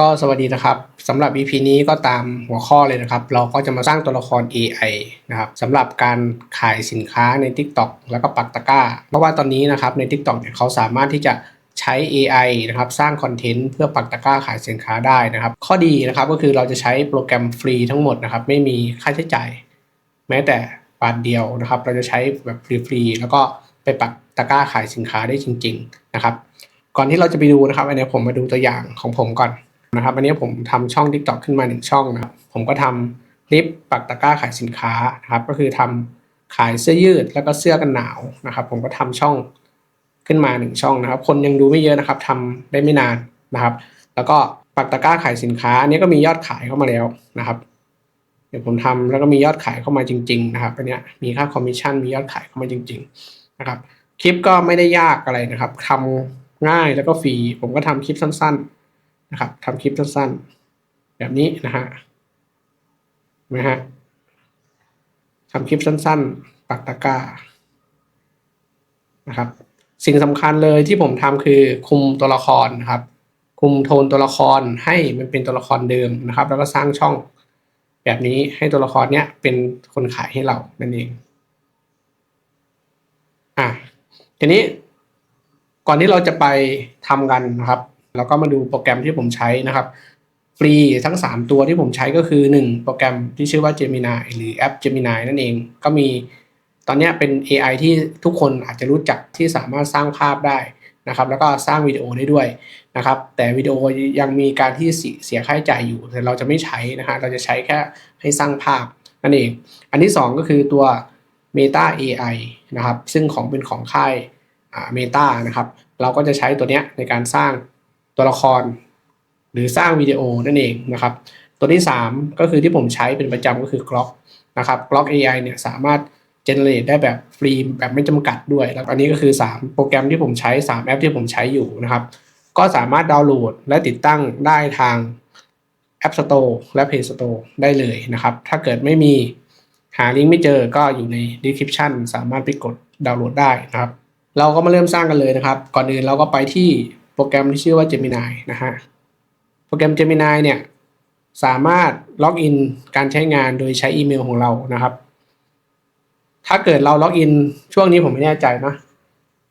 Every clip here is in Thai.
ก็สวัสดีนะครับสำหรับ EP นี้ก็ตามหัวข้อเลยนะครับ เราก็จะมาสร้างตัวละคร AI นะครับสำหรับการขายสินค้าใน TikTok แล้วก็ปักตะกร้า เพราะว่าตอนนี้นะครับใน TikTok เนี่ยเขาสามารถที่จะใช้ AI นะครับสร้างคอนเทนต์เพื่อปักตะกร้าขายสินค้าได้นะครับ ข้อดีนะครับก็คือเราจะใช้โปรแกรมฟรีทั้งหมดนะครับ ไม่มีค่าใช้จ่าย แม้แต่บาทเดียวนะครับ เราจะใช้แบบฟรีๆแล้วก็ไปปักตะกร้าขายสินค้าได้จริง ๆ นะครับ ก่อนที่เราจะไปดูนะครับอันนี้ผมมาดูตัวอย่างของผมก่อน นะครับอันนี้ผมทำช่อง TikTok ขึ้นมาหนึ่งช่องนะครับ ผมก็ทำคลิปปักตะกร้าขายสินค้านะครับ ก็คือทำขายเสื้อยืดแล้วก็เสื้อกันหนาวนะครับ ผมก็ทำช่องขึ้นมาหนึ่งช่องนะครับ คนยังดูไม่เยอะนะครับทำได้ไม่นานนะครับ แล้วก็ปักตะกร้าขายสินค้าอันนี้ก็มียอดขายเข้ามาแล้วนะครับเดี๋ยวผมทำแล้วก็มียอดขายเข้ามาจริง ๆ นะครับอันนี้มีค่าคอมมิชชั่นมียอดขายเข้ามาจริง ๆ นะครับ คลิปก็ไม่ได้ยากอะไรนะครับทำง่ายแล้วก็ฟรีผมก็ทำคลิปสั้น ๆ นะครับทำคลิปสั้นๆ แบบนี้นะฮะนไหมฮะทำคลิปสั้นๆ ปักตะกร้านะครับ สิ่งสำคัญเลยที่ผมทำคือคุมตัวละครนะครับ คุมโทนตัวละครให้มันเป็นตัวละครเดิมนะครับ แล้วก็สร้างช่องแบบนี้ให้ตัวละครเนี้ยเป็นคนขายให้เรานั่นเองอะทีนี้ก่อนที่เราจะไปทำกันนะครับ เราก็มาดูโปรแกรมที่ผมใช้นะครับ ฟรีทั้ง 3 ตัวที่ผมใช้ก็คือ 1 โปรแกรมที่ชื่อว่า Gemini หรือแอป Gemini นั่นเองก็มีตอนนี้เป็น AI ที่ทุกคนอาจจะรู้จักที่สามารถสร้างภาพได้นะครับแล้วก็สร้างวิดีโอได้ด้วยนะครับแต่วิดีโอยังมีการที่เสียค่าใช้จ่ายอยู่ แต่เราจะไม่ใช้นะฮะเราจะใช้แค่ให้สร้างภาพนั่นเอง อันที่ 2 ก็คือตัว Meta AI นะครับซึ่งของเป็นของค่ายเมตานะครับเราก็จะใช้ตัวเนี้ยในการสร้าง ตัวละคร หรือสร้างวิดีโอนั่นเองนะครับ ตัวที่ 3 ก็คือที่ผมใช้เป็นประจำก็คือ Grok นะครับ Grok AI เนี่ยสามารถ generate ได้แบบฟรีแบบไม่จำกัดด้วยแล้วอันนี้ก็คือ 3 โปรแกรมที่ผมใช้ 3 แอปที่ผมใช้อยู่นะครับ ก็สามารถดาวน์โหลดและติดตั้งได้ทาง App Store และ Play Store ได้เลยนะครับ ถ้าเกิดไม่มีหาลิงก์ไม่เจอก็อยู่ใน description สามารถไปกดดาวน์โหลดได้นะครับ เราก็มาเริ่มสร้างกันเลยนะครับ ก่อนอื่นเราก็ไปที่ โปรแกรมที่ชื่อว่า Gemini นะฮะ โปรแกรม Gemini เนี่ย สามารถล็อกอินการใช้งานโดยใช้อีเมลของเรานะครับ ถ้าเกิดเราล็อกอินช่วงนี้ผมไม่แน่ใจนะ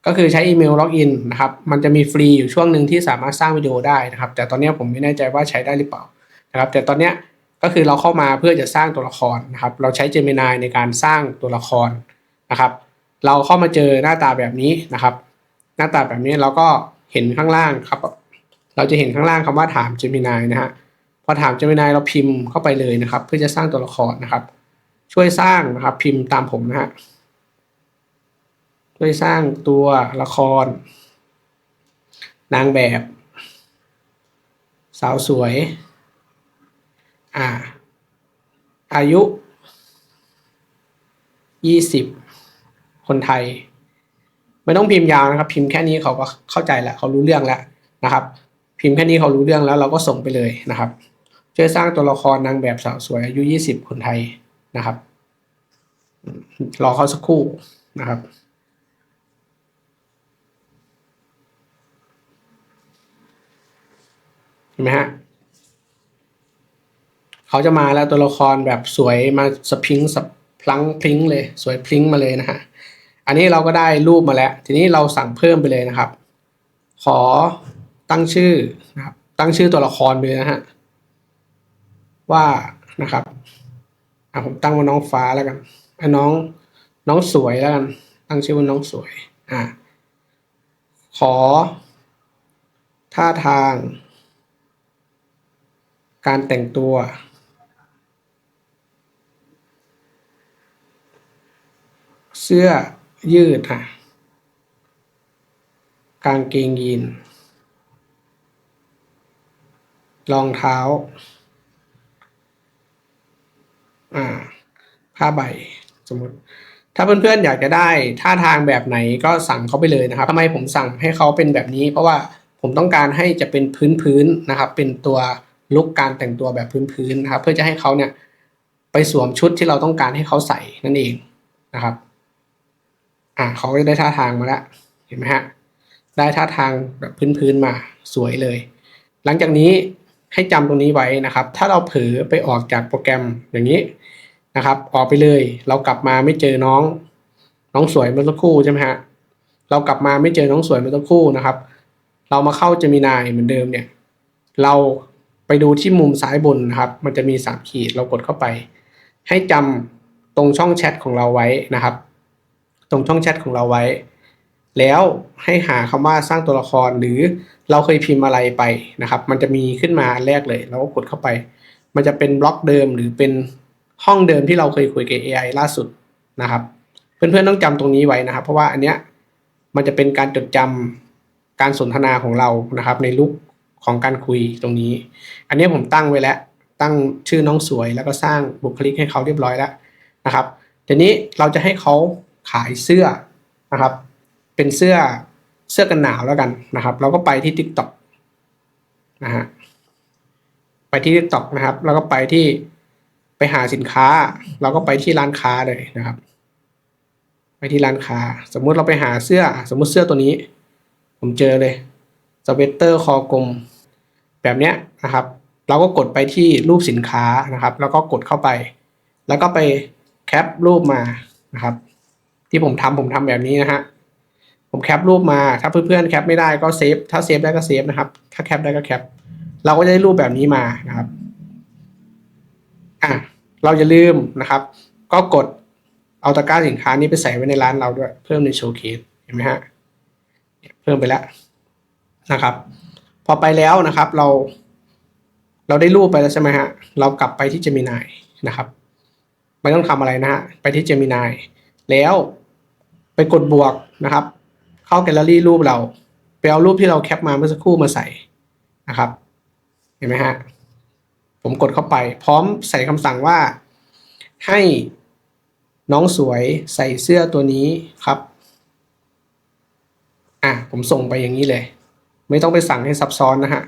ก็คือใช้อีเมลล็อกอินนะครับ มันจะมีฟรีอยู่ช่วงหนึ่งที่สามารถสร้างวิดีโอได้นะครับ แต่ตอนนี้ผมไม่แน่ใจว่าใช้ได้หรือเปล่านะครับ แต่ตอนนี้ก็คือเราเข้ามาเพื่อจะสร้างตัวละครนะครับ เราใช้ Gemini ในการสร้างตัวละครนะครับ เราเข้ามาเจอหน้าตาแบบนี้นะครับ หน้าตาแบบนี้เราก็ เห็นข้างล่างครับ เราจะเห็นข้างล่างคำว่าถาม Gemini นะฮะพอถาม Gemini เราพิมพ์เข้าไปเลยนะครับ เพื่อจะสร้างตัวละครนะครับ ช่วยสร้างนะครับพิมพ์ตามผมนะฮะช่วยสร้างตัวละคร นางแบบ สาวสวย อ่า อายุยี่สิบคนไทย ไม่ต้องพิมพ์ยาวนะครับ พิมพ์แค่นี้เขาก็เข้าใจแล้วเขารู้เรื่องแล้วนะครับ พิมพ์แค่นี้เขารู้เรื่องแล้วเราก็ส่งไปเลยนะครับช่วยสร้างตัวละครนางแบบสาวสวยอายุ 20 คนไทยนะครับรอเขาสักครู่นะครับเห็นไหมฮะเขาจะมาแล้วตัวละครแบบสวยมาสปริงสพลังพลิงเลย สวยพลิงมาเลยนะฮะ อันนี้เราก็ได้รูปมาแล้ว ทีนี้เราสั่งเพิ่มไปเลยนะครับ ขอตั้งชื่อนะครับ ตั้งชื่อตัวละครไปเลยนะฮะว่านะครับอะผมตั้งว่าน้องฟ้าแล้วกันไอ้น้องน้องสวยแล้วกัน ตั้งชื่อว่าน้องสวยอะขอ ท่าทาง การแต่งตัวเสื้อ ยืดค่ะ กางเกงยีน รองเท้า อ่า ผ้าใบ สมมติ ถ้าเพื่อนๆอยากจะได้ท่าทางแบบไหนก็สั่งเขาไปเลยนะครับทำไมผมสั่งให้เขาเป็นแบบนี้ เพราะว่าผมต้องการให้จะเป็นพื้นๆนะครับ เป็นตัวลุกการแต่งตัวแบบพื้นๆนะครับ เพื่อจะให้เขาเนี่ยไปสวมชุดที่เราต้องการให้เขาใส่นั่นเองนะครับ อ่าเขาก็จะได้ท่าทางมาแล้วเห็นไหมฮะได้ท่าทางแบบพื้นๆมาสวยเลย หลังจากนี้ให้จำตรงนี้ไว้นะครับ ถ้าเราเผลอไปออกจากโปรแกรมอย่างนี้นะครับ ออกไปเลย เรากลับมาไม่เจอน้อง น้องสวยเมื่อสักครู่ใช่ไหมฮะเรากลับมาไม่เจอน้องสวยเมื่อสักครู่นะครับ เรามาเข้า Gemini เหมือนเดิมเนี่ย เราไปดูที่มุมซ้ายบนนะครับ มันจะมีสามขีดเรากดเข้าไป ให้จำตรงช่องแชทของเราไว้นะครับ ตรงช่องแชทของเราไว้ แล้วให้หาคำว่าสร้างตัวละครหรือเราเคยพิมพ์อะไรไปนะครับ มันจะมีขึ้นมาแรกเลยเราก็กดเข้าไป มันจะเป็นบล็อกเดิมหรือเป็นห้องเดิมที่เราเคยคุยกับ AI ล่าสุดนะครับ เพื่อนๆต้องจำตรงนี้ไว้นะครับ เพราะว่าอันเนี้ยมันจะเป็นการจดจำการสนทนาของเรานะครับ ในลุกของการคุยตรงนี้ อันนี้ผมตั้งไว้แล้วตั้งชื่อน้องสวยแล้วก็สร้างบุคลิกให้เขาเรียบร้อยแล้วนะครับทีนี้เราจะให้เขา ขายเสื้อนะครับ เป็นเสื้อเสื้อกันหนาวแล้วกันนะครับ เราก็ไปที่ TikTok นะฮะไปที่ TikTok นะครับ แล้วก็ไปที่ไปหาสินค้า เราก็ไปที่ร้านค้าเลยนะครับ ไปที่ร้านค้า สมมุติเราไปหาเสื้อ สมมุติเสื้อตัวนี้ ผมเจอเลยสเวตเตอร์คอกลมแบบเนี้ยนะครับ เราก็กดไปที่รูปสินค้านะครับ แล้วก็กดเข้าไป แล้วก็ไปแคปรูปมานะครับ ที่ผมทำผมทำแบบนี้นะฮะผมแคปรูปมาถ้าเพื่อนๆแคปไม่ได้ก็เซฟถ้าเซฟได้ก็เซฟนะครับ ถ้าแคปได้ก็แคปเราก็จะได้รูปแบบนี้มานะครับอะเราจะลืมนะครับ ก็กดเอาตะกร้าสินค้านี้ไปใส่ไว้ในร้านเราด้วย เพิ่มในโชว์เคสเห็นไหมฮะเพิ่มไปแล้วนะครับ พอไปแล้วนะครับ เรา เราได้รูปไปแล้วใช่ไหมฮะเรากลับไปที่ Gemini นะครับ ไม่ต้องทำอะไรนะฮะไปที่ Gemini แล้ว ไปกดบวกนะครับ เข้าแกลเลอรี่รูปเราไปเอารูปที่เราแคปมาเมื่อสักครู่มาใส่นะครับ เห็นไหมฮะผมกดเข้าไป พร้อมใส่คำสั่งว่าให้น้องสวยใส่เสื้อตัวนี้ครับ อะ ผมส่งไปอย่างนี้เลย ไม่ต้องไปสั่งให้ซับซ้อนนะฮะ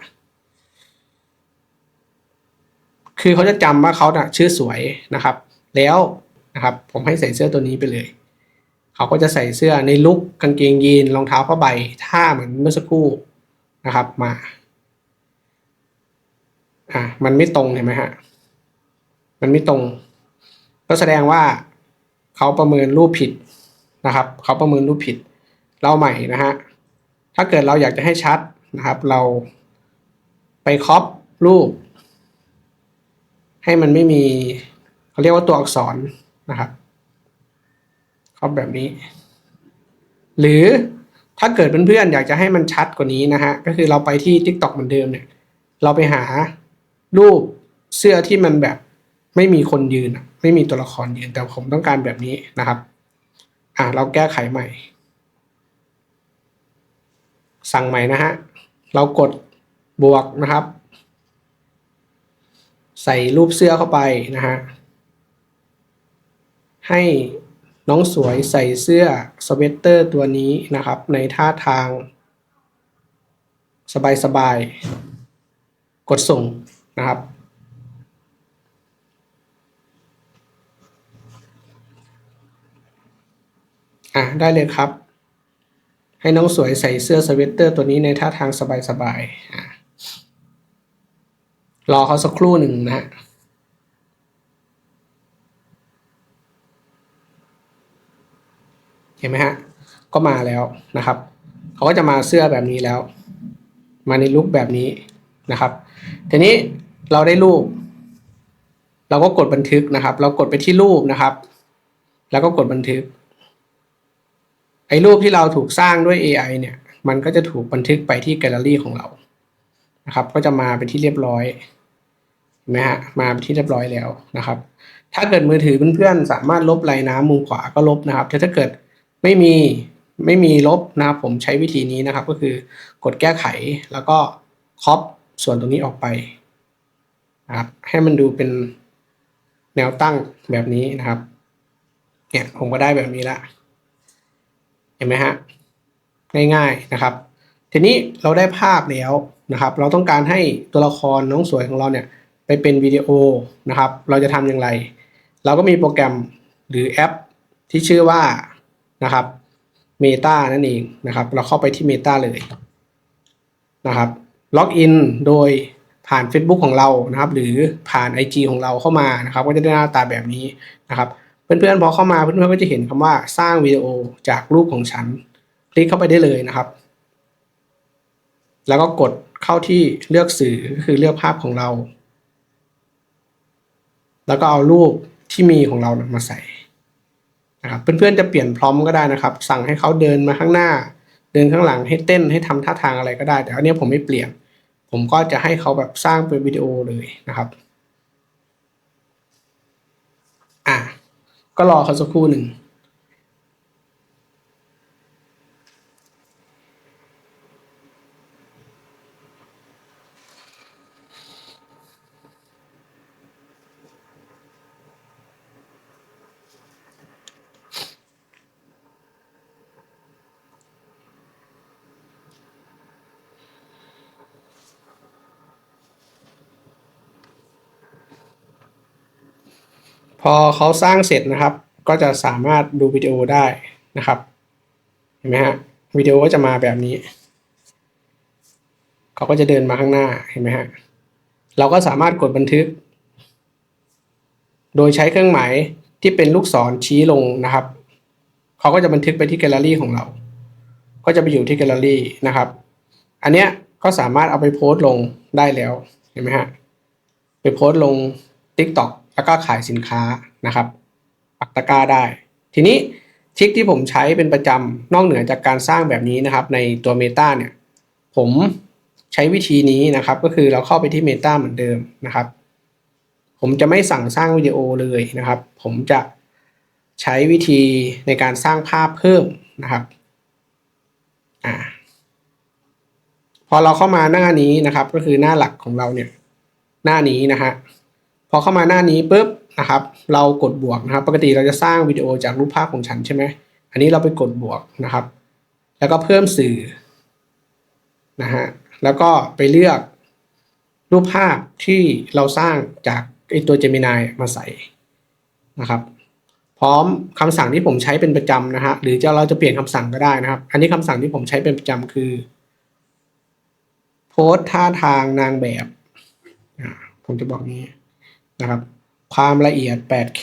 คือเขาจะจำว่าเขาน่ะชื่อสวยนะครับ แล้วนะครับ ผมให้ใส่เสื้อตัวนี้ไปเลย เขาก็จะใส่เสื้อในลุกกางเกงยีนรองเท้าผ้าใบท่าเหมือนเมื่อสักครู่นะครับมาอะมันไม่ตรงเห็นไหมฮะมันไม่ตรง ก็แสดงว่าเขาประเมินรูปผิดนะครับเขาประเมินรูปผิด เราใหม่นะฮะถ้าเกิดเราอยากจะให้ชัดนะครับ เราไปครอปรูป ให้มันไม่มีเขาเรียกว่าตัวอักษรนะครับ ครอปแบบนี้ หรือถ้าเกิดเพื่อนๆอยากจะให้มันชัดกว่านี้นะฮะ ก็คือเราไปที่ TikTok เหมือนเดิมเนี่ย เราไปหารูปเสื้อที่มันแบบไม่มีคนยืน ไม่มีตัวละครยืน แต่ผมต้องการแบบนี้นะครับ อ่า เราแก้ไขใหม่ สั่งใหม่นะฮะ เรากดบวกนะครับ ใส่รูปเสื้อเข้าไปนะฮะ ให้ น้องสวยใส่เสื้อสเวตเตอร์ตัวนี้นะครับ ในท่าทาง สบายๆ กดส่งนะครับอะได้เลยครับ ให้น้องสวยใส่เสื้อสเวตเตอร์ตัวนี้ในท่าทางสบายๆรอเขาสักครู่หนึ่งนะฮะ เห็นไหมฮะ ก็มาแล้วนะครับ เขาก็จะมาเสื้อแบบนี้แล้ว มาในลุคแบบนี้นะครับ ทีนี้เราได้รูป เราก็กดบันทึกนะครับ เรากดไปที่รูปนะครับ แล้วก็กดบันทึก ไอ้รูปที่เราถูกสร้างด้วย AI เนี่ย มันก็จะถูกบันทึกไปที่แกลเลอรี่ของเรา นะครับ ก็จะมาเป็นที่เรียบร้อยเห็นไหมฮะ มาเป็นที่เรียบร้อยแล้วนะครับถ้าเกิดมือถือเพื่อนๆสามารถลบลายน้ำมุมขวาก็ลบนะครับแต่ถ้าเกิด ไม่มีไม่มีลบนะครับผมใช้วิธีนี้นะครับ ก็คือกดแก้ไขแล้วก็ครอปส่วนตรงนี้ออกไปนะครับให้มันดูเป็นแนวตั้งแบบนี้นะครับเนี่ยผมก็ได้แบบนี้ละเห็นไหมฮะง่ายๆนะครับ ทีนี้เราได้ภาพแล้วนะครับ เราต้องการให้ตัวละครน้องสวยของเราเนี่ยไปเป็นวิดีโอนะครับ เราจะทำอย่างไร เราก็มีโปรแกรมหรือแอปที่ชื่อว่า นะครับ Meta นั่นเองนะครับ เราเข้าไปที่ Meta เลยนะครับล็อกอินโดยผ่าน Facebook ของเรานะครับ หรือผ่าน IG ของเราเข้ามานะครับ ก็จะได้หน้าตาแบบนี้นะครับ เพื่อนๆพอเข้ามาเพื่อนๆก็จะเห็นคำว่าสร้างวิดีโอจากรูปของฉัน คลิกเข้าไปได้เลยนะครับ แล้วก็กดเข้าที่เลือกสื่อก็คือเลือกภาพของเรา แล้วก็เอารูปที่มีของเรามาใส่ นะครับเพื่อนๆจะเปลี่ยนพร้อมก็ได้นะครับ สั่งให้เขาเดินมาข้างหน้า เดินข้างหลังให้เต้นให้ทำท่าทางอะไรก็ได้ แต่อันนี้ผมไม่เปลี่ยน ผมก็จะให้เขาแบบสร้างเป็นวิดีโอเลยนะครับอะก็รอเขาสักครู่หนึ่ง พ อเขาสร้างเสร็จนะครับ ก็จะสามารถดูวิดีโอได้นะครับ เห็นไหมฮะวิดีโอก็จะมาแบบนี้ เขาก็จะเดินมาข้างหน้าเห็นไหมฮะเราก็สามารถกดบันทึก โดยใช้เครื่องหมายที่เป็นลูกศรชี้ลงนะครับ เขาก็จะบันทึกไปที่แกลเลอรี่ของเรา ก็จะไปอยู่ที่แกลเลอรี่นะครับ อันเนี้ยก็สามารถเอาไปโพสต์ลงได้แล้ว เห็นไหมฮะ ไปโพสต์ลง TikTok แล้วก็ขายสินค้านะครับปักตะกร้าได้ ทีนี้ทริคที่ผมใช้เป็นประจำนอกเหนือจากการสร้างแบบนี้นะครับ ในตัว Meta เนี่ย ผมใช้วิธีนี้นะครับ ก็คือเราเข้าไปที่ Meta เหมือนเดิมนะครับ ผมจะไม่สั่งสร้างวิดีโอเลยนะครับ ผมจะใช้วิธีในการสร้างภาพเพิ่มนะครับอ่าพอเราเข้ามาหน้านี้นะครับ ก็คือหน้าหลักของเราเนี่ย หน้านี้นะฮะ พอเข้ามาหน้านี้ปุ๊บนะครับ เรากดบวกนะครับ ปกติเราจะสร้างวิดีโอจากรูปภาพของฉันใช่ไหมอันนี้เราไปกดบวกนะครับ แล้วก็เพิ่มสื่อนะฮะแล้วก็ไปเลือกรูปภาพที่เราสร้างจากไอตัว Gemini มาใส่นะครับ พร้อมคำสั่งที่ผมใช้เป็นประจำนะฮะหรือจะเราจะเปลี่ยนคำสั่งก็ได้นะครับ อันนี้คำสั่งที่ผมใช้เป็นประจำคือโพสท่าทางนางแบบ ผมจะบอกนี้ นะครับ ความละเอียด 8K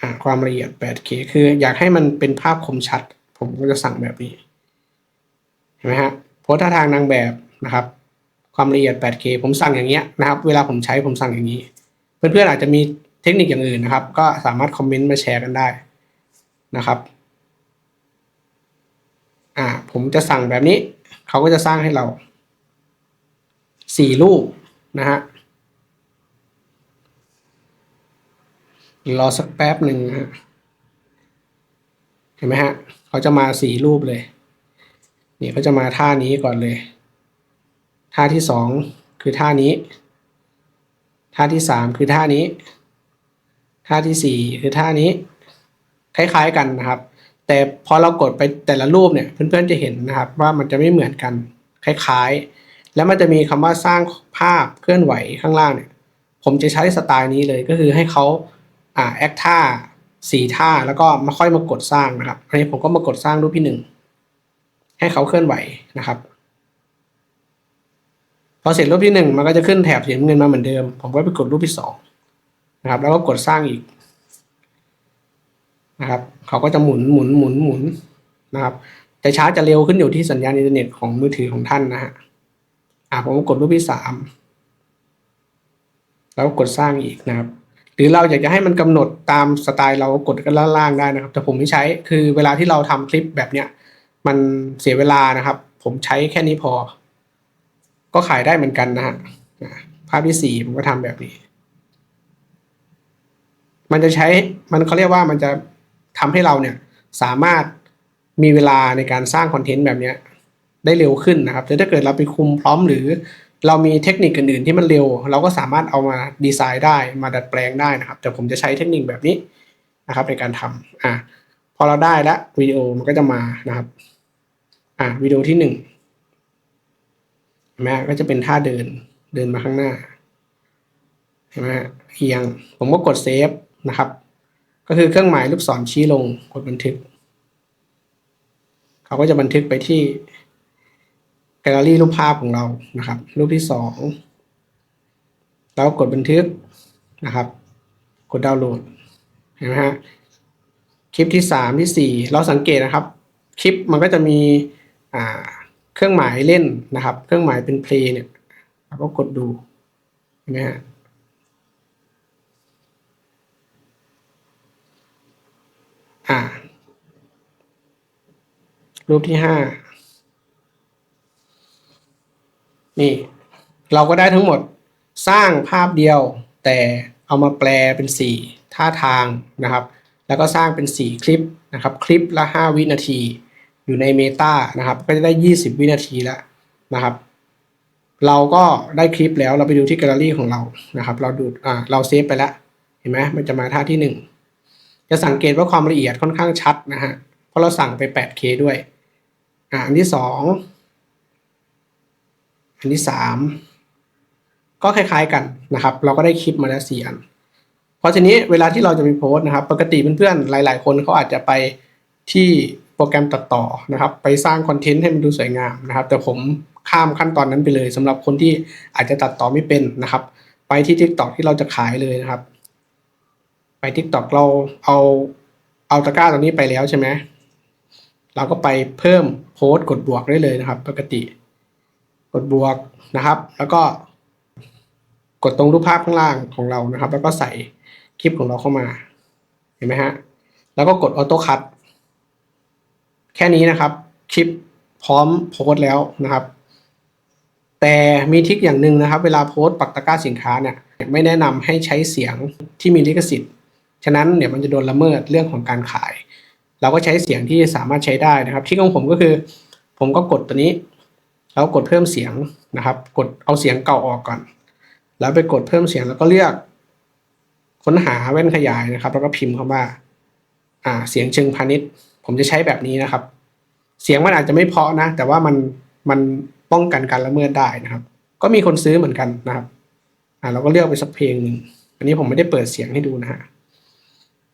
อ่าความละเอียด 8K คืออยากให้มันเป็นภาพคมชัด ผมก็จะสั่งแบบนี้ เห็นไหมฮะโพสท่าทางนางแบบนะครับ ความละเอียด 8K ผมสั่งอย่างเงี้ยนะครับ เวลาผมใช้ผมสั่งอย่างนี้ เพื่อนๆอาจจะมีเทคนิคอย่างอื่นนะครับ ก็สามารถคอมเมนต์มาแชร์กันได้นะครับอ่าผมจะสั่งแบบนี้ เขาก็จะสร้างให้เราสี่รูปนะฮะ รอสักแป๊บหนึ่งนะฮะเห็นไหมฮะเขาจะมาสี่รูปเลยนี่เขาจะมาท่านี้ก่อนเลย ท่าที่สองคือท่านี้ ท่าที่สามคือท่านี้ ท่าที่สี่คือท่านี้ คล้ายๆกันนะครับ แต่พอเรากดไปแต่ละรูปเนี่ย เพื่อนๆจะเห็นนะครับ ว่ามันจะไม่เหมือนกันคล้ายๆ แล้วมันจะมีคำว่าสร้างภาพเคลื่อนไหวข้างล่างเนี่ย ผมจะใช้สไตล์นี้เลยก็คือให้เขา อ่าแอคท่าสี่ท่าแล้วก็มาค่อยมากดสร้างนะครับอันนี้ผมก็มากดสร้างรูปที่หนึ่งให้เขาเคลื่อนไหวนะครับพอเสร็จรูปที่หนึ่งมันก็จะขึ้นแถบสีน้ำเงินมาเหมือนเดิม ผมก็ไปกดรูปที่สองนะครับ แล้วก็กดสร้างอีกนะครับ เขาก็จะหมุนหมุนหมุนหมุนนะครับจะช้าจะเร็วขึ้นอยู่ที่สัญญาณอินเทอร์เน็ตของมือถือของท่านนะฮะอ่าผมก็กดรูปที่สามแล้วกดสร้างอีกนะครับ หรือเราอยากจะให้มันกำหนดตามสไตล์เรากดกันล่างๆได้นะครับ แต่ผมไม่ใช้คือเวลาที่เราทำคลิปแบบเนี้ยมันเสียเวลานะครับ ผมใช้แค่นี้พอ ก็ขายได้เหมือนกันนะฮะภาพที่สี่ผมก็ทำแบบนี้ มันจะใช้มันเขาเรียกว่ามันจะทำให้เราเนี่ยสามารถมีเวลาในการสร้างคอนเทนต์แบบเนี้ยได้เร็วขึ้นนะครับแต่ถ้าเกิดเราไปคุมพร้อมหรือ เรามีเทคนิคอื่นๆที่มันเร็ว เราก็สามารถเอามาดีไซน์ได้มาดัดแปลงได้นะครับ แต่ผมจะใช้เทคนิคแบบนี้นะครับ ในการทำอะพอเราได้แล้ววิดีโอมันก็จะมานะครับอะวิดีโอที่หนึ่งเห็นไหมก็จะเป็นท่าเดินเดินมาข้างหน้าเห็นไหมเอียง ผมก็กดเซฟนะครับ ก็คือเครื่องหมายลูกศรชี้ลงกดบันทึก เขาก็จะบันทึกไปที่ แกลเลอรี่รูปภาพของเรานะครับ รูปที่สองแล้วกดบันทึกนะครับ กดดาวน์โหลดเห็นไหมฮะคลิปที่สามที่สี่เราสังเกตนะครับ คลิปมันก็จะมีอ่าเครื่องหมายเล่นนะครับ เครื่องหมายเป็นเพลย์เนี่ยเราก็กดดูเห็นไหมฮะอ่า รูปที่ห้า นี่ เราก็ได้ทั้งหมดสร้างภาพเดียว แต่เอามาแปลเป็นสี่ท่าทางนะครับ แล้วก็สร้างเป็นสี่คลิปนะครับ คลิปละห้าวินาที อยู่ใน Meta นะครับ ก็จะได้ 20 วินาทีแล้วนะครับ เราก็ได้คลิปแล้วเราไปดูที่แกลเลอรี่ของเรานะครับ เราดูอ่าเราเซฟไปแล้วเห็นไหมมันจะมาท่าที่หนึ่งจะสังเกตว่าความละเอียดค่อนข้างชัดนะฮะเพราะเราสั่งไป 8K ด้วยอ่าอันที่ส อันที่สามก็คล้ายๆกันนะครับ เราก็ได้คลิปมาแล้วสี่อันเพราะทีนี้เวลาที่เราจะไปโพสต์นะครับ ปกติเพื่อนๆหลาย ๆ คนเขาอาจจะไปที่โปรแกรมตัดต่อนะครับ ไปสร้างคอนเทนต์ให้มันดูสวยงามนะครับ แต่ผมข้ามขั้นตอนนั้นไปเลยสำหรับคนที่อาจจะตัดต่อไม่เป็นนะครับ ไปที่ TikTok ที่เราจะขายเลยนะครับ ไป TikTok เราเอาเอาตะกร้าตัวนี้ไปแล้วใช่ไหมเราก็ไปเพิ่มโพสต์กดบวกได้เลยนะครับ ปกติ กดบวกนะครับ แล้วก็กดตรงรูปภาพข้างล่างของเรานะครับ แล้วก็ใส่คลิปของเราเข้ามา เห็นไหมฮะ แล้วก็กดออโต้คัตแค่นี้นะครับ คลิปพร้อมโพสต์แล้วนะครับ แต่มีทิคอย่างหนึ่งนะครับ เวลาโพสต์ปักตะกร้าสินค้าเนี่ยไม่แนะนำให้ใช้เสียงที่มีลิขสิทธิ์ ฉะนั้นเดี๋ยมันจะโดนละเมิดเรื่องของการขาย เราก็ใช้เสียงที่สามารถใช้ได้นะครับ ที่ของผมก็คือ ผมก็กดตัวนี้ แล้วกดเพิ่มเสียงนะครับ กดเอาเสียงเก่าออกก่อน แล้วไปกดเพิ่มเสียงแล้วก็เลือกค้นหาแว่นขยายนะครับ แล้วก็พิมพ์คำว่าอ่าเสียงเชิงพาณิชย์ ผมจะใช้แบบนี้นะครับ เสียงมันอาจจะไม่เพาะนะ แต่ว่ามันมันป้องกันการละเมิดได้นะครับ ก็มีคนซื้อเหมือนกันนะครับอ่าเราก็เลือกไปสักเพลงหนึ่งอันนี้ผมไม่ได้เปิดเสียงให้ดูนะฮะ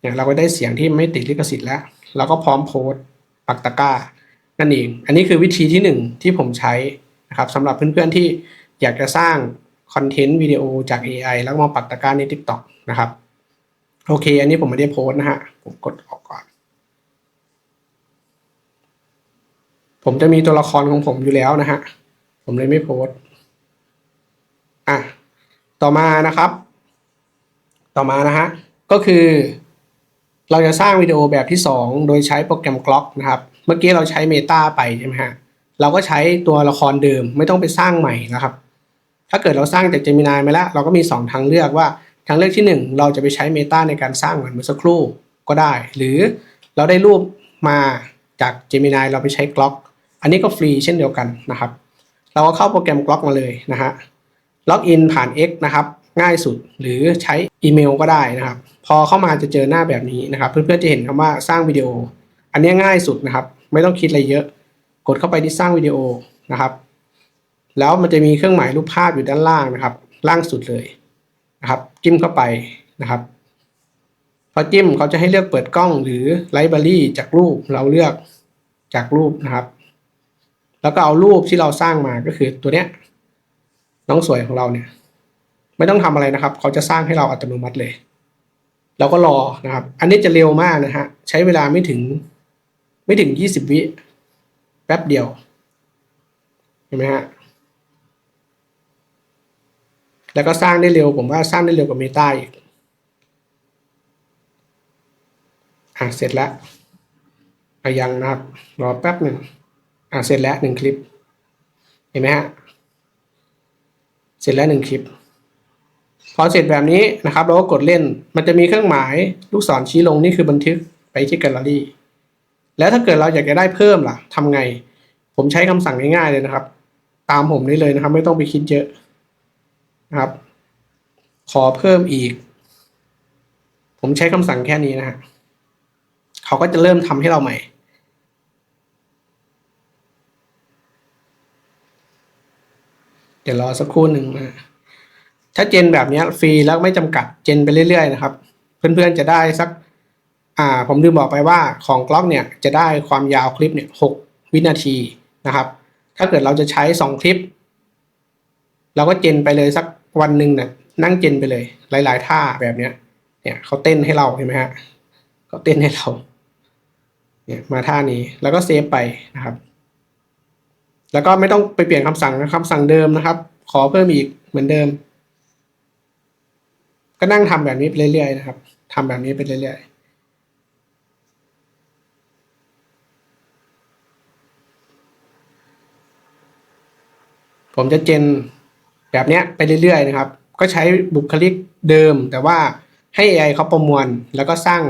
เนี่ยเราก็ได้เสียงที่ไม่ติดลิขสิทธิ์แล้ว เราก็พร้อมโพสต์ปักตะกร้า นั่นเอง อันนี้คือวิธีที่หนึ่งที่ผมใช้นะครับสำหรับเพื่อนๆที่อยากจะสร้างคอนเทนต์วิดีโอจาก AI แล้วมาปักตะกร้าใน TikTok นะครับ โอเค อันนี้ผมไม่ได้โพสนะฮะ ผมกดออกก่อน ผมจะมีตัวละครของผมอยู่แล้วนะฮะ ผมเลยไม่โพสอะ ต่อมานะครับ ต่อมานะฮะ ก็คือ เราจะสร้างวิดีโอแบบที่ 2 โดยใช้โปรแกรม Clock นะครับ เมื่อกี้เราใช้ Meta ไปใช่ไหมฮะเราก็ใช้ตัวละครเดิมไม่ต้องไปสร้างใหม่นะครับ ถ้าเกิดเราสร้างจาก Gemini มาแล้ว เราก็มี 2 ทางเลือกว่า ทางเลือกที่ 1 เราจะไปใช้ Meta ในการสร้างเหมือนเมื่อสักครู่ก็ได้ หรือเราได้รูปมาจาก Gemini เราไปใช้ Clock อันนี้ก็ฟรีเช่นเดียวกันนะครับ เราก็เข้าโปรแกรม Clock มาเลยนะฮะล็อกอินผ่าน X นะครับ ง่ายสุดหรือใช้อีเมลก็ได้นะครับ พอเข้ามาจะเจอหน้าแบบนี้นะครับ เพื่อนๆจะเห็นคำว่าสร้างวิดีโอ อันนี้ง่ายสุดนะครับ ไม่ต้องคิดอะไรเยอะ กดเข้าไปที่สร้างวิดีโอนะครับ แล้วมันจะมีเครื่องหมายรูปภาพอยู่ด้านล่างนะครับ ล่างสุดเลยนะครับ จิ้มเข้าไปนะครับ พอจิ้มเขาจะให้เลือกเปิดกล้องหรือไลบรารีจากรูปเราเลือกจากรูปนะครับ แล้วก็เอารูปที่เราสร้างมาก็คือตัวเนี้ยน้องสวยของเราเนี่ย ไม่ต้องทำอะไรนะครับ เขาจะสร้างให้เราอัตโนมัติเลย เราก็รอนะครับ อันนี้จะเร็วมากนะฮะใช้เวลาไม่ถึง ไม่ถึงยี่สิบวิแป๊บเดียว เห็นไหมฮะ แล้วก็สร้างได้เร็วผมว่าสร้างได้เร็วกว่าเมตาอีก อะเสร็จแล้วอยังนะครับ รอแป๊บหนึ่งอะเสร็จแล้วหนึ่งคลิป เห็นไหมฮะ เสร็จแล้วหนึ่งคลิป พอเสร็จแบบนี้นะครับ เราก็กดเล่น มันจะมีเครื่องหมายลูกศรชี้ลงนี่คือบันทึกไปที่แกลเลอรี่ แล้วถ้าเกิดเราอยากจะได้เพิ่มล่ะทำไง ผมใช้คำสั่งง่ายๆเลยนะครับ ตามผมนี้เลยนะครับ ไม่ต้องไปคิดเยอะนะครับ ขอเพิ่มอีก ผมใช้คำสั่งแค่นี้นะฮะเขาก็จะเริ่มทำให้เราใหม่เดี๋ยวรอสักครู่หนึ่งนะถ้าเจนแบบนี้ฟรีแล้วไม่จำกัดเจนไปเรื่อยๆนะครับ เพื่อนๆจะได้สัก อ่าผมลืมบอกไปว่าของกล้องเนี่ยจะได้ความยาวคลิปเนี่ยหกวินาทีนะครับ ถ้าเกิดเราจะใช้สองคลิป เราก็เจนไปเลยสักวันหนึ่งเนี่ยนั่งเจนไปเลย หลาย ๆ ท่าแบบเนี้ยเนี่ยเขาเต้นให้เราเห็นไหมฮะเขาเต้นให้เราเนี่ยมาท่านี้แล้วก็เซฟไปนะครับ แล้วก็ไม่ต้องไปเปลี่ยนคำสั่งนะคำสั่งเดิมนะครับ ขอเพิ่มอีกเหมือนเดิม ก็นั่งทำแบบนี้ไปเรื่อยๆนะครับทำแบบนี้ไปเรื่อยๆ ผมจะเจนแบบเนี้ยไปเรื่อยๆนะครับ ก็ใช้บุคลิกเดิม แต่ว่าให้ AI เขาประมวลแล้วก็สร้าง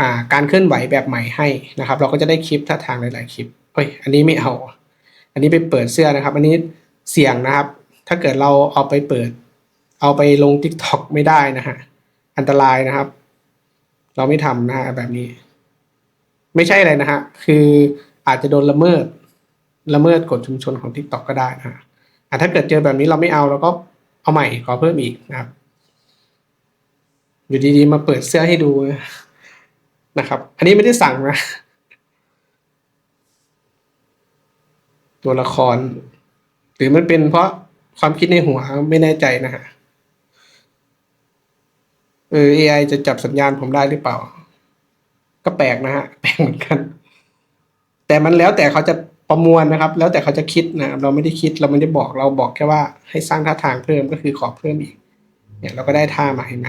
อ่าการเคลื่อนไหวแบบใหม่ให้นะครับ เราก็จะได้คลิปท่าทางหลายๆคลิปเฮ้ยอันนี้ไม่เอา อันนี้ไปเปิดเสื้อนะครับ อันนี้เสี่ยงนะครับ ถ้าเกิดเราเอาไปเปิด เอาไปลง t ิ k t o k ไม่ได้นะฮะอันตรายนะครับ เราไม่ทำนะฮะแบบนี้ ไม่ใช่อะไรนะฮะคืออาจจะโดนละเมิด ละเมิดกฎชุมชนของ TikTok ก็ได้นะฮะอะถ้าเกิดเจอแบบนี้เราไม่เอาเราก็เอาใหม่ขอเพิ่มอีกนะครับ อยู่ดีๆมาเปิดเสื้อให้ดูนะครับ อันนี้ไม่ได้สั่งนะ ตัวละคร หรือมันเป็นเพราะความคิดในหัวไม่แน่ใจนะฮะเออ AI จะจับสัญญาณผมได้หรือเปล่า ก็แปลกนะฮะ แปลกเหมือนกัน แต่มันแล้วแต่เขาจะ ประมวลนะครับ แล้วแต่เขาจะคิดนะเราไม่ได้คิดเราไม่ได้บอกเราบอกแค่ว่าให้สร้างท่าทางเพิ่มก็คือขอเพิ่มอีก เนี่ยเราก็ได้ท่ามาเห็นไหม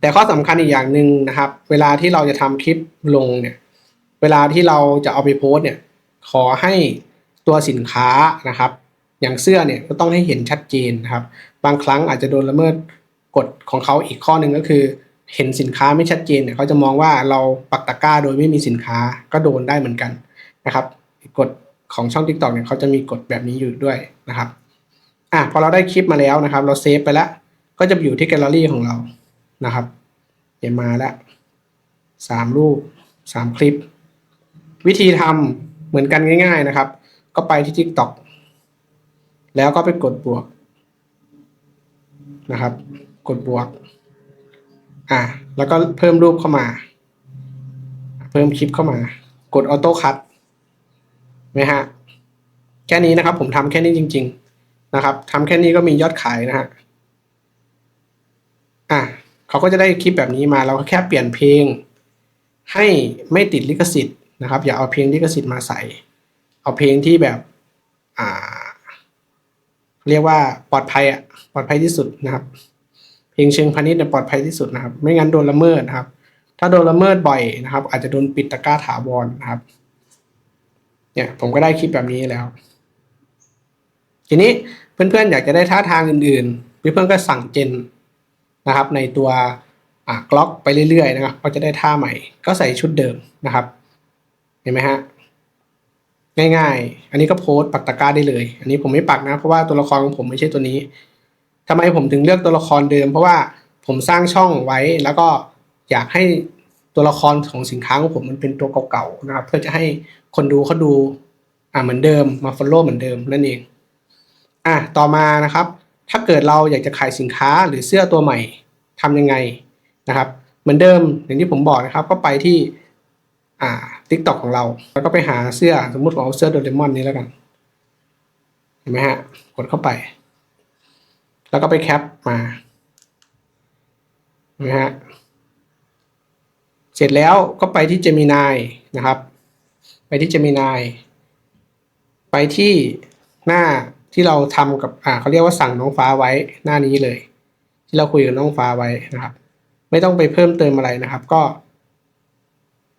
แต่ข้อสำคัญอีกอย่างหนึ่งนะครับ เวลาที่เราจะทำคลิปลงเนี่ย เวลาที่เราจะเอาไปโพสเนี่ย ขอให้ตัวสินค้านะครับ อย่างเสื้อเนี่ยก็ต้องให้เห็นชัดเจนนะครับ บางครั้งอาจจะโดนละเมิดกฎของเขาอีกข้อหนึ่งก็คือ เห็นสินค้าไม่ชัดเจนเนี่ยเขาจะมองว่าเราปักตะกร้าโดยไม่มีสินค้าก็โดนได้เหมือนกันนะครับกฎของช่อง TikTok เนี่ยเขาจะมีกฎแบบนี้อยู่ด้วยนะครับอะพอเราได้คลิปมาแล้วนะครับ เราเซฟไปแล้วก็จะอยู่ที่แกลเลอรี่ของเรานะครับเดี๋ยวมาแล้วสามรูปสามคลิป วิธีทำเหมือนกันง่าย ๆนะครับ ก็ไปที่ TikTok แล้วก็ไปกดบวกนะครับ กดบวก อะแล้วก็เพิ่มรูปเข้ามา เพิ่มคลิปเข้ามา กดออโต้คัตไหมฮะ แค่นี้นะครับ ผมทำแค่นี้จริง ๆ นะครับทำแค่นี้ก็มียอดขายนะฮะ อะเขาก็จะได้คลิปแบบนี้มา เราก็แค่เปลี่ยนเพลง ให้ไม่ติดลิขสิทธิ์นะครับ อย่าเอาเพลงลิขสิทธิ์มาใส่ เอาเพลงที่แบบ อ่า เรียกว่าปลอดภัยอะปลอดภัยที่สุดนะครับ เพลงเชิงพาณิชย์เนี่ยปลอดภัยที่สุดนะครับ ไม่งั้นโดนละเมิดนะครับ ถ้าโดนละเมิดบ่อยนะครับ อาจจะโดนปิดตะกร้าถาวรนะครับ เนี่ยผมก็ได้คลิปแบบนี้แล้ว ทีนี้เพื่อนๆอยากจะได้ท่าทางอื่นๆเพื่อนๆก็สั่งเจนนะครับ ในตัวอ่ากล็อกไปเรื่อยๆนะครับก็จะได้ท่าใหม่ ก็ใส่ชุดเดิมนะครับ เห็นไหมฮะง่ายๆ อันนี้ก็โพสต์ปักตะกร้าได้เลย อันนี้ผมไม่ปักนะ เพราะว่าตัวละครของผมไม่ใช่ตัวนี้ ทำไมผมถึงเลือกตัวละครเดิม เพราะว่าผมสร้างช่องไว้แล้วก็อยากให้ตัวละครของสินค้าของผมมันเป็นตัวเก่าๆนะครับ เพื่อจะให้คนดูเขาดูอ่าเหมือนเดิมมาฟอลโล่เหมือนเดิมนั่นเองอะต่อมานะครับ ถ้าเกิดเราอยากจะขายสินค้าหรือเสื้อตัวใหม่ทำยังไงนะครับ เหมือนเดิมอย่างที่ผมบอกนะครับ ก็ไปที่อ่า TikTok ของเรา แล้วก็ไปหาเสื้อสมมุติผมเอาเสื้อโดเรมอนนี้แล้วกันเห็นไหมฮะกดเข้าไป แล้วก็ไปแคปมานไหมฮะเสร็จแล้วก็ไปที่ Gemini นะครับ ไปที่ Gemini ไปที่หน้าที่เราทำกับอ่าเขาเรียกว่าสั่งน้องฟ้าไว้หน้านี้เลย ที่เราคุยกับน้องฟ้าไว้นะครับ ไม่ต้องไปเพิ่มเติมอะไรนะครับ ก็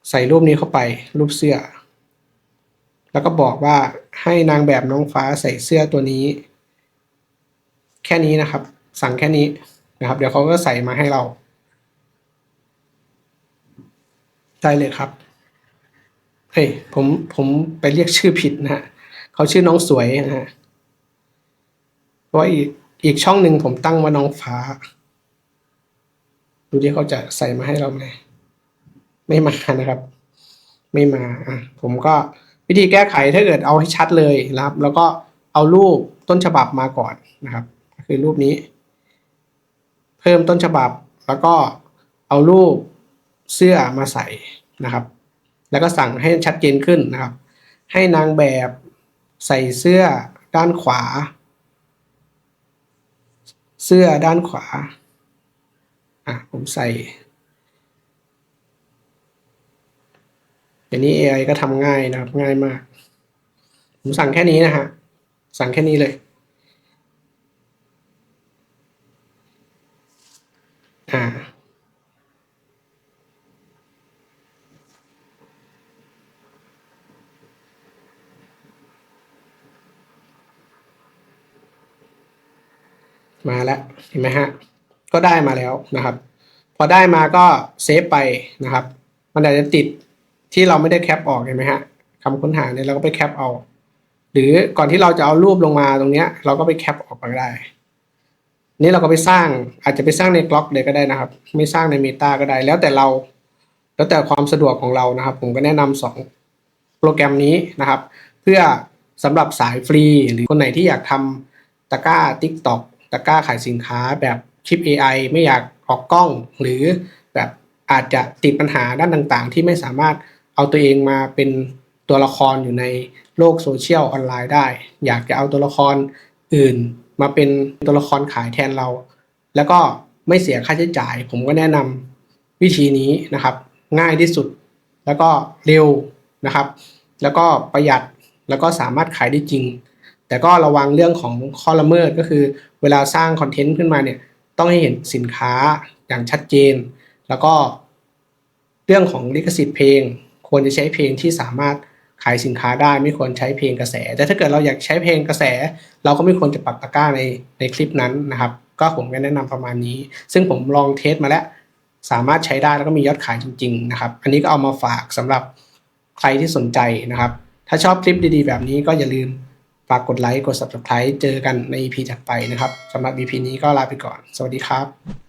ใส่รูปนี้เข้าไปรูปเสื้อ แล้วก็บอกว่าให้นางแบบน้องฟ้าใส่เสื้อตัวนี้ แค่นี้นะครับ สั่งแค่นี้นะครับ เดี๋ยวเขาก็ใส่มาให้เราได้เลยครับ เฮ้ยผมผมไปเรียกชื่อผิดนะฮะเขาชื่อน้องสวยนะฮะเพราะอีกอีกช่องหนึ่งผมตั้งว่าน้องฟ้า ดูที่เขาจะใส่มาให้เราไหมไม่มานะครับ ไม่มาอะผมก็วิธีแก้ไขถ้าเกิดเอาให้ชัดเลยนะครับ แล้วก็เอารูปต้นฉบับมาก่อนนะครับ คือรูปนี้ เพิ่มต้นฉบับแล้วก็เอารูปเสื้อมาใส่นะครับ แล้วก็สั่งให้ชัดเจนขึ้นนะครับ ให้นางแบบใส่เสื้อด้านขวา เสื้อด้านขวาอะผมใส่เดี๋ยวนี้ AI ก็ทำง่ายนะครับง่ายมาก ผมสั่งแค่นี้นะฮะ สั่งแค่นี้เลย อ่ามาแล้วเห็นไหมฮะ ก็ได้มาแล้วนะครับ พอได้มาก็เซฟไปนะครับ มันอาจจะติดที่เราไม่ได้แคปออกเห็นไหมฮะคำค้นหาเนี่ยเราก็ไปแคปเอา หรือก่อนที่เราจะเอารูปลงมาตรงเนี้ย เราก็ไปแคปออกมาได้ นี่เราก็ไปสร้างอาจจะไปสร้างในกล็อกเลยก็ได้นะครับ ไม่สร้างใน Meta ก็ได้ แล้วแต่เรา แล้วแต่ความสะดวกของเรานะครับ ผมก็แนะนำสองโปรแกรมนี้นะครับ เพื่อสำหรับสายฟรี หรือคนไหนที่อยากทำตะกร้า TikTok ตะกร้าขายสินค้าแบบชิป AI ไม่อยากออกกล้อง หรือแบบอาจจะติดปัญหาด้านต่างๆ ที่ไม่สามารถเอาตัวเองมาเป็นตัวละครอยู่ในโลกโซเชียลออนไลน์ได้ อยากจะเอาตัวละครอื่น มาเป็นตัวละครขายแทนเรา แล้วก็ไม่เสียค่าใช้จ่าย ผมก็แนะนำวิธีนี้นะครับ ง่ายที่สุด แล้วก็เร็วนะครับ แล้วก็ประหยัดแล้วก็สามารถขายได้จริง แต่ก็ระวังเรื่องของข้อละเมิดก็คือเวลาสร้างคอนเทนต์ขึ้นมาเนี่ยต้องให้เห็นสินค้าอย่างชัดเจน แล้วก็เรื่องของลิขสิทธิ์เพลง ควรจะใช้เพลงที่สามารถ ขายสินค้าได้ไม่ควรใช้เพลงกระแส แต่ถ้าเกิดเราอยากใช้เพลงกระแส เราก็ไม่ควรจะปักตะกร้าในในคลิปนั้นนะครับ ก็ผมก็แนะนำประมาณนี้ ซึ่งผมลองเทสมาแล้ว สามารถใช้ได้แล้วก็มียอดขายจริง ๆ นะครับ อันนี้ก็เอามาฝากสำหรับใครที่สนใจนะครับ ถ้าชอบคลิปดีๆ แบบนี้ก็อย่าลืมฝากกดไลค์กด subscribe เจอกันใน EP ถัดไปนะครับสำหรับ EP นี้ก็ลาไปก่อน สวัสดีครับ